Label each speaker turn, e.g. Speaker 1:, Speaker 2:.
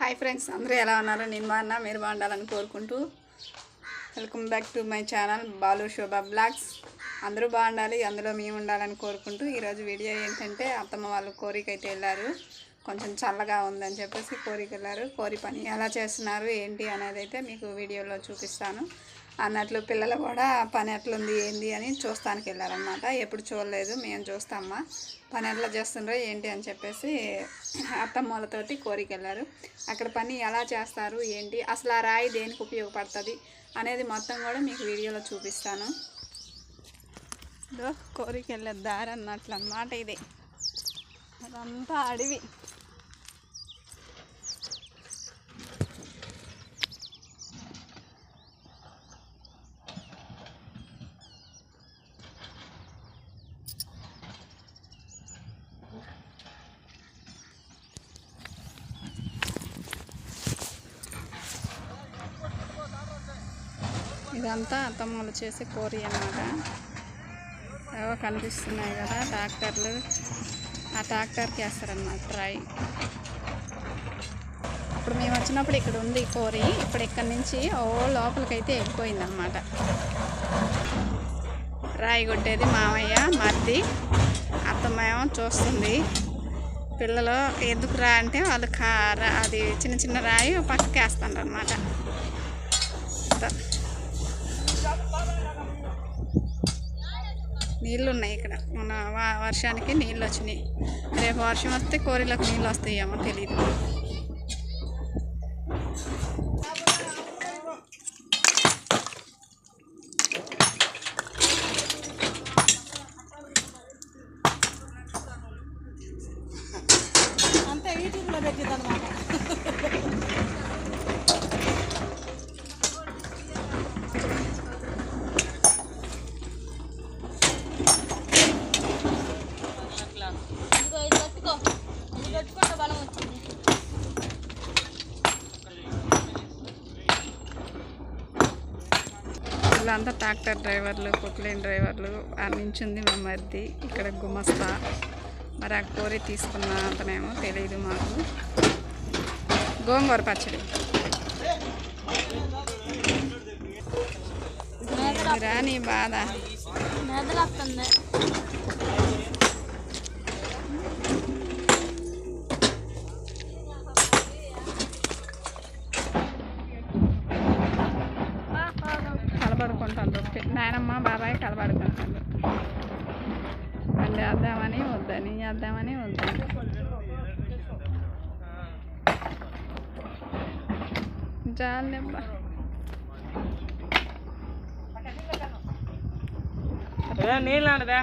Speaker 1: Hi friends అందరూ ఎలా ఉన్నారు? నేను బాగున్నా మీరు బాగుండాలని కోరుకుంటూ. Welcome back to my channel Balu Shobha blogs అందరూ బాగుండాలి అందులో మేము ఉండాలని కోరుకుంటూ ఈరోజు వీడియో ఏంటంటే అత్తమ్మ వాళ్ళు కోరికైతే వెళ్ళారు. కొంచెం చల్లగా ఉందని చెప్పేసి కోరిక వెళ్ళారు కోరి పని ఎలా చేస్తున్నారు ఏంటి అనేది అయితే మీకు వీడియోలో చూపిస్తాను. అన్నట్లు పిల్లలు కూడా పని ఎట్లుంది ఏంది అని చూస్తానికి వెళ్ళారనమాట ఎప్పుడు చూడలేదు మేము చూస్తామా పని ఎట్లా చేస్తుండ్రో ఏంటి అని చెప్పేసి అత్తమ్మలతోటి కోరికెళ్ళారు. అక్కడ పని ఎలా చేస్తారు ఏంటి అసలు ఆ రాయి దేనికి ఉపయోగపడుతుంది అనేది మొత్తం కూడా మీకు వీడియోలో చూపిస్తాను. కోరికెళ్ళే వెళ్ళే దారి అన్నట్లు అన్నమాట ఇది. అదంతా అడవి. ఇదంతా అత్తమ్మలు చేసే కోరి అన్నమాట. ఏవో కనిపిస్తున్నాయి కదా ట్రాక్టర్లు. ఆ ట్రాక్టర్కి వేస్తారన్నమాట ట్రై. ఇప్పుడు మేము వచ్చినప్పుడు ఇక్కడ ఉంది కోరి. ఇప్పుడు ఇక్కడ నుంచి ఓ లోపలికైతే వెళ్ళిపోయింది అనమాట రాయి కొట్టేది మామయ్య మర్ది. అత్తమ్మ ఏమో చూస్తుంది. పిల్లలు ఎందుకు రా అంటే వాళ్ళు కా రా- అది చిన్న చిన్న రాయి పక్కకి వేస్తాను అనమాట నీళ్ళు ఉన్నాయి ఇక్కడ. మన వర్షానికి నీళ్ళు వచ్చినాయి రేపు వర్షం వస్తే కోరిలకు నీళ్ళు వస్తాయేమో తెలియదు
Speaker 2: అంతే యూట్యూబ్లో పెట్టింది అనమాట
Speaker 1: వీళ్ళంతా ట్రాక్టర్ డ్రైవర్లు కుట్లేని డ్రైవర్లు నించుంది మా మరిది. ఇక్కడ గుమస్తా. మరి ఆ కోరి తీసుకున్న అతనేమో తెలియదు మాకు. గోంగూర పచ్చడి. ఏందిరా నీ బాధ. అమ్మ బాబాయ్ కలబడుకుంటాను మళ్ళీ వేద్దామని వద్దని వేద్దామని వద్దని చాలబ్బా
Speaker 3: నీళ్ళు అంటదా